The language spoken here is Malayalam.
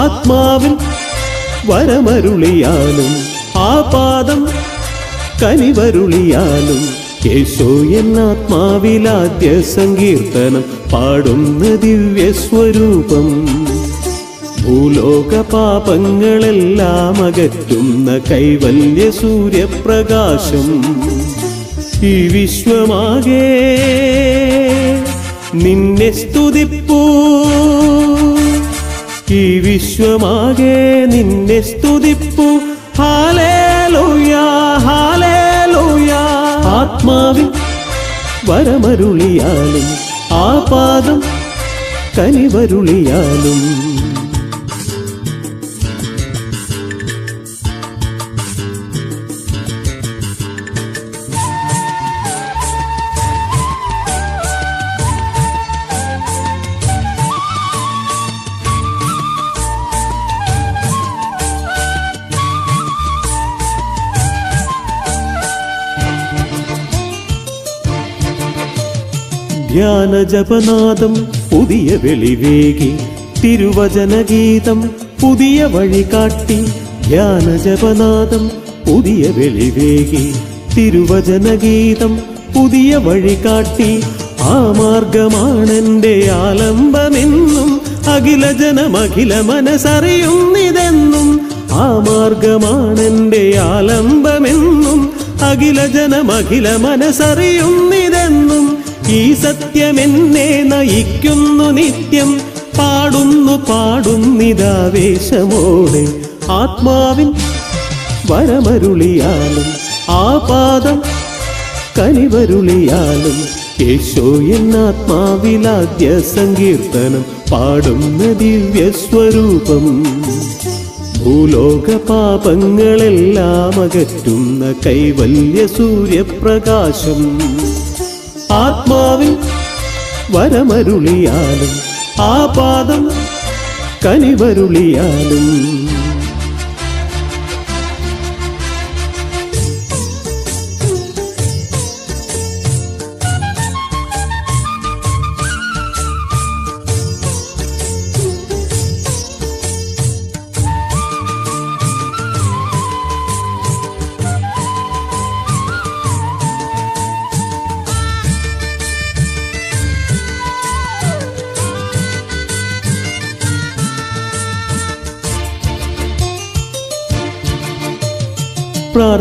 ആത്മാവിൽ വരമരുളിയാലും ആ പാദം കനിവരുളിയാലും യേശോ എന്നാത്മാവിലാദ്യ സങ്കീർത്തനം പാടുന്ന ദിവ്യസ്വരൂപം. ഭൂലോക പാപങ്ങളെല്ലാം അകറ്റുന്ന കൈവല്യ സൂര്യപ്രകാശം. ഈ വിശ്വമാകെ നിന്നെ സ്തുതിപ്പൂ. ഈ വിശ്വമാകെ നിന്നെ സ്തുതിപ്പു. Hallelujah hallelujah. ആത്മാവിൽ വരമരുളിയാലും ആ പാദം കനിവരുളിയാലും. ധ്യാന ജപനാദം പുതിയ വെളിവേകി തിരുവചനഗീതം പുതിയ വഴി കാട്ടി ധ്യാന ജപനാദം പുതിയ വെളിവേകി തിരുവചനഗീതം പുതിയ വഴി കാട്ടി ആ മാർഗമാണെന്റെ ആലംബമെന്നും അഖില ജനമഖില മനസ്സറിയുന്നിതെന്നും ആ മാർഗമാണെന്റെ ആലംബമെന്നും അഖില ജനമഖില മനസ്സറിയുന്നിതെന്നും ഈ സത്യമെന്നെ നയിക്കുന്നു നിത്യം. പാടുന്നു പാടുന്നിതാവേശമോടെ ആത്മാവിൻ വരമരുളിയാലും ആ പാദം കനിവരുളിയാലും യേശോ എന്നാത്മാവിലാദ്യ സങ്കീർത്തനം പാടുന്ന ദിവ്യസ്വരൂപം. ഭൂലോക പാപങ്ങളെല്ലാം അകറ്റുന്ന കൈവല്യ സൂര്യപ്രകാശം. ആത്മാവിൽ വരമരുളിയാലും ആ പാദം കനിവരുളിയാലും പ്രാർത്ഥന